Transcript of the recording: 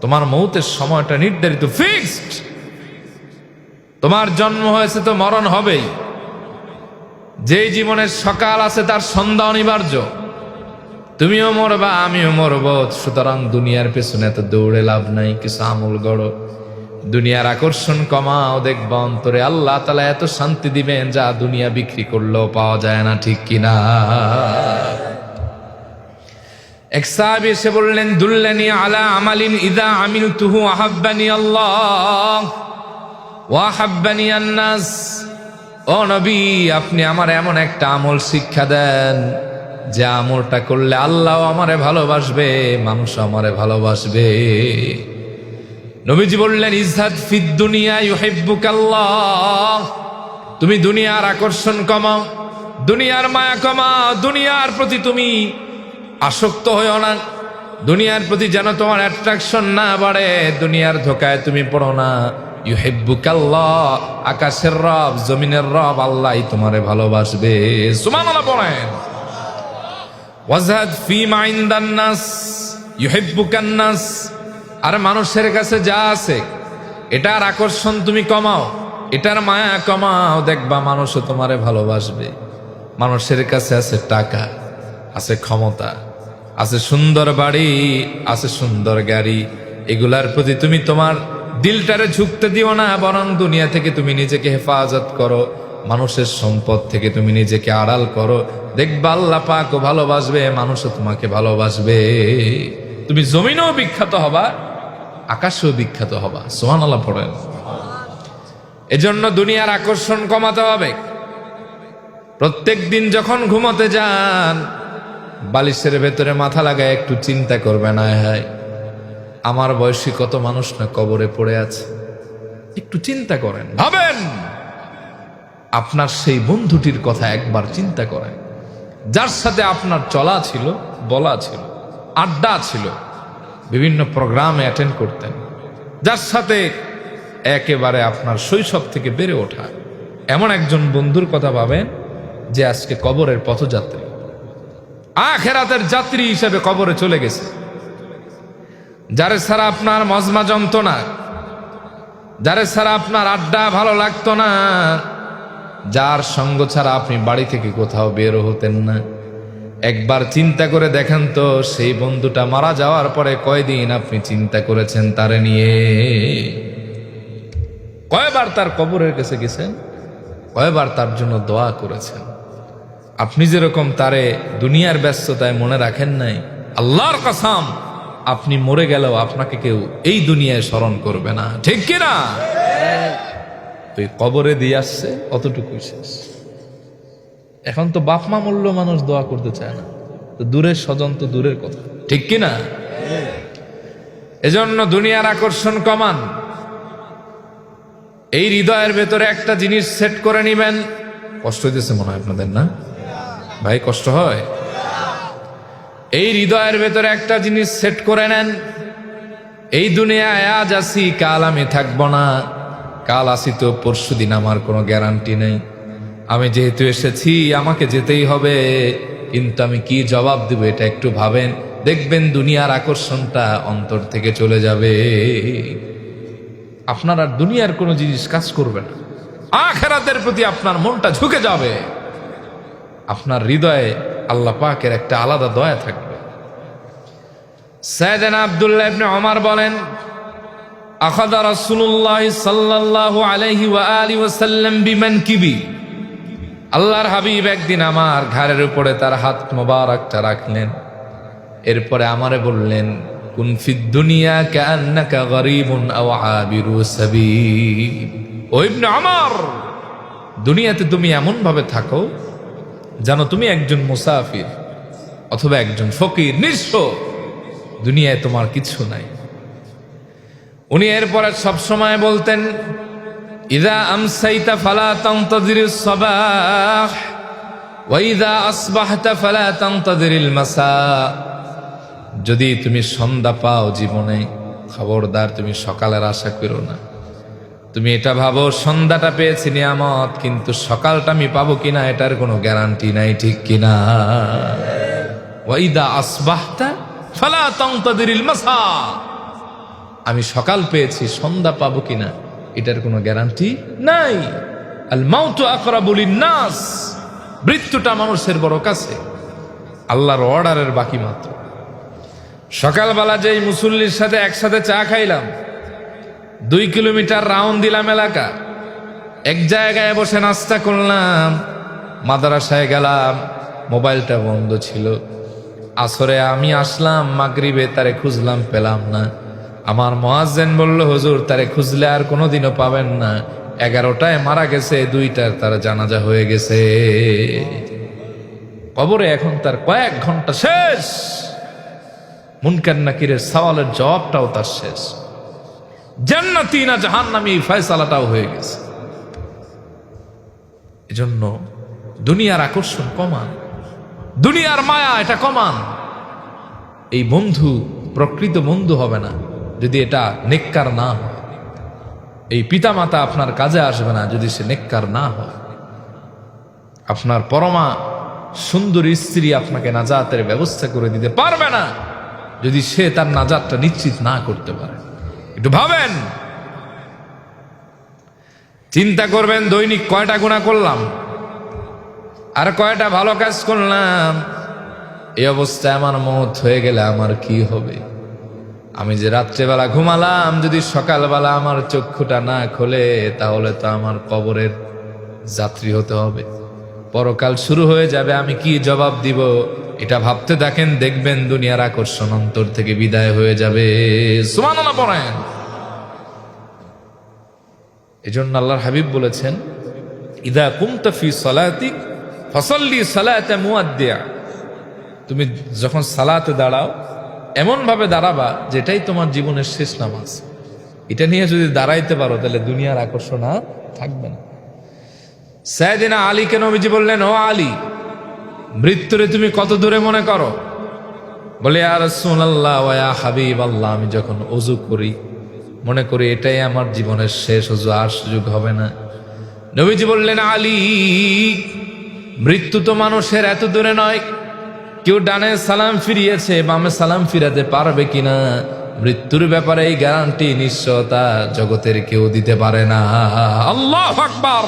তোমার মৌতের সময়টা নির্ধারিত ফিক্সড তোমার জন্ম হয়েছে তো মরণ হবেই। যেই জীবনের সকাল আছে তার সন্ধ্যা অনিবার্য। তুমিও মরবা, আমিও মরব, সুতরাং দুনিয়ার পেছনে এত দৌড়ে লাভ নাই, কিছু আমল গড়ো। দুনিয়ার আকর্ষণ কমাও, দেখব অন্তরে আল্লাহ তালা এত শান্তি দিবেন যা দুনিয়া বিক্রি করলেও পাওয়া যায় না, ঠিক কিনা? এক সাহাবী এসে বললেন, দুল্লানি আলা আমালিন ইদা আমিল তুহু আহাব্বানি আল্লাহ ওয়াহাব্বানি আন্নাস। ও নবী, আপনি আমার এমন একটা আমল শিক্ষা দেন, যে আমলটা করলে আল্লাহ আমারে ভালোবাসবে মানুষ আমারে ভালোবাসবে। নবীজি বললেন ইজহাদ ফিদ দুনিয়া ইউহিব্বুকাল্লাহ। তুমি দুনিয়ার আকর্ষণ কমাও, দুনিয়ার মায়া কমাও, দুনিয়ার প্রতি তুমি আসক্ত হয়েও না, দুনিয়ার প্রতি যেন তোমার অ্যাট্রাকশন না বাড়ে, দুনিয়ার ধোকায় তুমি পড়ো না। ইউ ইউহিব্বুকাল্লাহ, আকাশের রব, জমিনের রব আল্লাহ তোমারে ভালোবাসবে। সুবহানাল্লাহ পড়েন ওয়াজহাদ ফি মাইন্দান নাস, ইউহিব্বুকান নাস আর মানুষের কাছে যা আছে, এটার আকর্ষণ তুমি কমাও, এটার মায়া কমাও, দেখবা মানুষও তোমারে ভালোবাসবে। মানুষের কাছে আছে টাকা, আছে ক্ষমতা, আছে সুন্দর বাড়ি, আছে সুন্দর গাড়ি, এগুলার প্রতি তুমি তোমার দিলটারে ঝুঁকতে দিও না, বরং দুনিয়া থেকে তুমি নিজেকে হেফাজত করো, মানুষের সম্পদ থেকে তুমি নিজেকে আড়াল করো। দেখবা আল্লাহ পাকও ভালোবাসবে, মানুষও তোমাকে ভালোবাসবে। তুমি জমিনেও বিখ্যাত হবা আকাশেও বিখ্যাত হবা। সোহান আল্লাহ পড়েন। এজন্য দুনিয়ার আকর্ষণ কমাতে হবে। প্রত্যেক দিন যখন ঘুমাতে যান, বালিশের ভেতরে মাথা লাগায় একটু চিন্তা করবে না, হয়, আমার বয়সী কত মানুষ না কবরে পড়ে আছে। একটু চিন্তা করেন। ভাবেন, আপনার সেই বন্ধুটির কথা একবার চিন্তা করেন। যার সাথে আপনার চলা ছিল, বলা ছিল, আড্ডা ছিল বিভিন্ন প্রোগ্রামে অ্যাটেন্ড করতেন। যার সাথে একেবারে আপনার শৈশব থেকে বেড়ে ওঠা। এমন একজন বন্ধুর কথা ভাবেন যে আজকে কবরের পথযাত্রী। আখেরাতের যাত্রী হিসেবে কবরে চলে গেছে। যারে ছাড়া আপনার মজমা জমতো না। যারে ছাড়া আপনার আড্ডা ভালো লাগতো না। যার সঙ্গ ছাড়া আপনি বাড়ি থেকে কোথাও বেরো হতেন না। একবার চিন্তা করে দেখেন তো সেই বন্ধুটা মারা যাওয়ার পরে কয়দিন আপনি চিন্তা করেছেন তারে নিয়ে? কয়বার তার কবরের কাছে গেছেন? কয়বার তার জন্য দোয়া করেছেন? আপনি যেরকম তারে দুনিয়ার ব্যস্ততায় মনে রাখেন নাই আল্লাহর কাসাম আপনি মরে গেলেও আপনাকে কেউ এই দুনিয়ায় স্মরণ করবে না। ঠিক কিনা? তুই কবরে দিয়ে আসছে অতটুকুই শেষ। এখন তো বাপ মা মূল্য মানুষ দোয়া করতে চায় না। তো দূরের স্বজন তো দূরের কথা। ঠিক কিনা এজন্য দুনিয়ার আকর্ষণ কমান। এই হৃদয়ের ভেতরে একটা জিনিস সেট করে নিবেন। কষ্ট হইতেছে মনে হয় আপনাদের, না? ভাই, কষ্ট হয়? এই হৃদয়ের ভেতরে একটা জিনিস সেট করে নেন। এই দুনিয়ায় আজ আসি কাল আমি থাকব না। কাল আসি তো পরশু দিন আমার কোনো গ্যারান্টি নেই। আমি যেহেতু এসেছি, আমাকে যেতেই হবে। কিন্তু আমি কি জবাব দেব এটা একটু ভাবেন। দেখবেন দুনিয়ার আকর্ষণটা অন্তর থেকে চলে যাবে। আপনার আর দুনিয়ার কোনো জিনিস কাজ করবে না। আখেরাতের প্রতি আপনার মনটা ঝুঁকে যাবে। আপনার হৃদয়ে আল্লাহ পাকের একটা আলাদা দয়া থাকবে। সাইদান আব্দুল্লাহ ইবনে ওমর বলেন, আখাদা রাসূলুল্লাহ সাল্লাল্লাহু আলাইহি ওয়া আলিহি ওয়াসাল্লাম বিমানকিবি আল্লাহর হাবিব একদিন আমার ঘাড়ের উপরে তার হাত মোবারকটা রাখলেন। এরপরে আমারে বললেন, কুন ফিদ দুনিয়া কান্নাকা গরীবুন আও আবিরু ইবনে ওমর, দুনিয়াতে তুমি এমন ভাবে থাকো জানো তুমি একজন মুসাফির অথবা একজন ফকির, নিঃস্ব। দুনিয়ায় তোমার কিছু নাই। উনি এরপরে সবসময় বলতেন ইদা আমসাইতা ফালা ফালা যদি তুমি সন্ধ্যা পাও জীবনে, খবরদার তুমি সকালের আশা করো না। তুমি এটা ভাবো, সন্ধ্যাটা পেয়েছি নিয়ামত, কিন্তু সকালটা আমি পাবো কিনা এটার কোনো গ্যারান্টি নাই, ঠিক কিনা? ওয়াইদা আসবাহতা ফালা তাংতাদিরিল মাসা। আমি সকাল পেয়েছি, সন্ধ্যা পাবো কিনা? এটার কোনো গ্যারান্টি নাই। আল মাউতু আকরাবুল নাস মৃত্যুটা মানুষের বড় কাছে। আল্লাহর অর্ডারের বাকি মাত্র। সকালবেলা যেই মুসল্লির সাথে একসাথে চা খাইলাম, দুই কিলোমিটার রাউন্ড দিলাম এলাকা। এক জায়গায় বসে নাস্তা করলাম, মাদারাসায় গেলাম, মোবাইলটা বন্ধ ছিল। আসরে আমি আসলাম, মাগরিবে তারে খুঁজলাম, পেলাম না। আমার মহাজেন বলল, হুজুর, তারে খুঁজলে আর কোনোদিনও পাবেন না। এগারোটায় মারা গেছে, দুইটার তার জানাজা হয়ে গেছে। কবরে এখন তার কয়েক ঘণ্টা শেষ। মুনকার নাকিরের সওয়ালের জবাবটাও তার শেষ। জান্নাতি না জাহান্নামী এই ফয়সালাটাও হয়ে গেছে। এজন্য দুনিয়ার আকর্ষণ কমান, দুনিয়ার মায়া এটা কমান। এই বন্ধু, প্রকৃত বন্ধু হবে না। যদি এটা নেককার না হয়, এই পিতামাতা আপনার কাজে আসবে না যদি সে নেককার না হয়। আপনার পরমা সুন্দর স্ত্রী আপনাকে নাজাতের ব্যবস্থা করে দিতে পারবে না যদি সে তার নাজাতটা নিশ্চিত না করতে পারে। একটু ভাবেন। চিন্তা করবেন, দৈনিক কয়টা গুণা করলাম? আর কয়টা ভালো কাজ করলাম? এই অবস্থায় আমার মত হয়ে গেলে আমার কি হবে? আমি যে রাত্রেবেলা ঘুমালাম, যদি সকালবেলা আমার চক্ষুটা না খোলে, তাহলে তো আমার কবরের যাত্রী হতে হবে। পরকাল শুরু হয়ে যাবে, আমি কি জবাব দিব? এটা ভাবতে থাকেন, দেখবেন দুনিয়ার আকর্ষণ অন্তর থেকে বিদায় হয়ে যাবে। সুমানলা পড়েন। এজন্য আল্লাহর হাবিব বলেছেন, ইদা কুমতফি সালাতিক ফসল্লি সালাতে মুয়াদ্দিয়া তুমি যখন সালাতে দাঁড়াও এমন ভাবে দাঁড়াবা যেটাই তোমার জীবনের শেষ নামাজ। এটা নিয়ে যদি দাঁড়াইতে পারো, তাহলে দুনিয়ার আকর্ষণ আর থাকবে না। সায়দিনা আলীকে নবীজি বললেন, ও আলী, মৃত্যুরে তুমি কত দূরে মনে করো? বলে আর আল্লাহ ওয়া হাবিব আল্লাহ আমি যখন অজু করি, মনে করি এটাই আমার জীবনের শেষ অজু, আর সুযোগ হবে না। নবীজি বললেন, আলী, মৃত্যু তো মানুষের এত দূরে নয়। কেউ ডানে সালাম ফিরিয়েছে, বামে সালাম ফিরাতে পারবে কিনা? মৃত্যুর ব্যাপারে এই গ্যারান্টি নিশ্চয়তা জগতের কেউ দিতে পারে না। আল্লাহ আকবার!